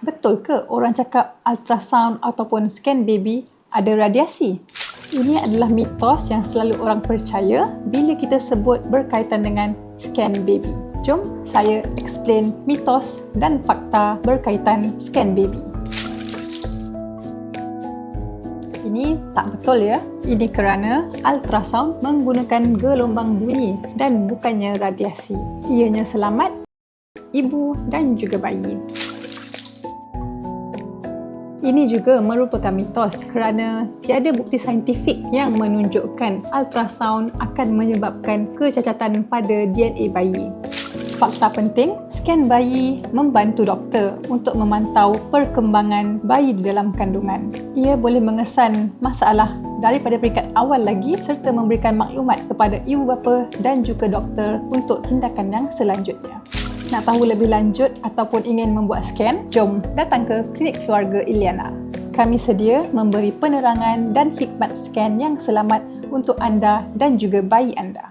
Betul ke orang cakap ultrasound ataupun scan baby ada radiasi? Ini adalah mitos yang selalu orang percaya bila kita sebut berkaitan dengan scan baby. Jom saya explain mitos dan fakta berkaitan scan baby. Ini tak betul ya. Ini kerana ultrasound menggunakan gelombang bunyi dan bukannya radiasi. Ianya selamat ibu dan juga bayi. Ini juga merupakan mitos kerana tiada bukti saintifik yang menunjukkan ultrasound akan menyebabkan kecacatan pada DNA bayi. Fakta penting, scan bayi membantu doktor untuk memantau perkembangan bayi di dalam kandungan. Ia boleh mengesan masalah daripada peringkat awal lagi serta memberikan maklumat kepada ibu bapa dan juga doktor untuk tindakan yang selanjutnya. Nak tahu lebih lanjut ataupun ingin membuat scan, jom datang ke Klinik Keluarga Iliana. Kami sedia memberi penerangan dan khidmat scan yang selamat untuk anda dan juga bayi anda.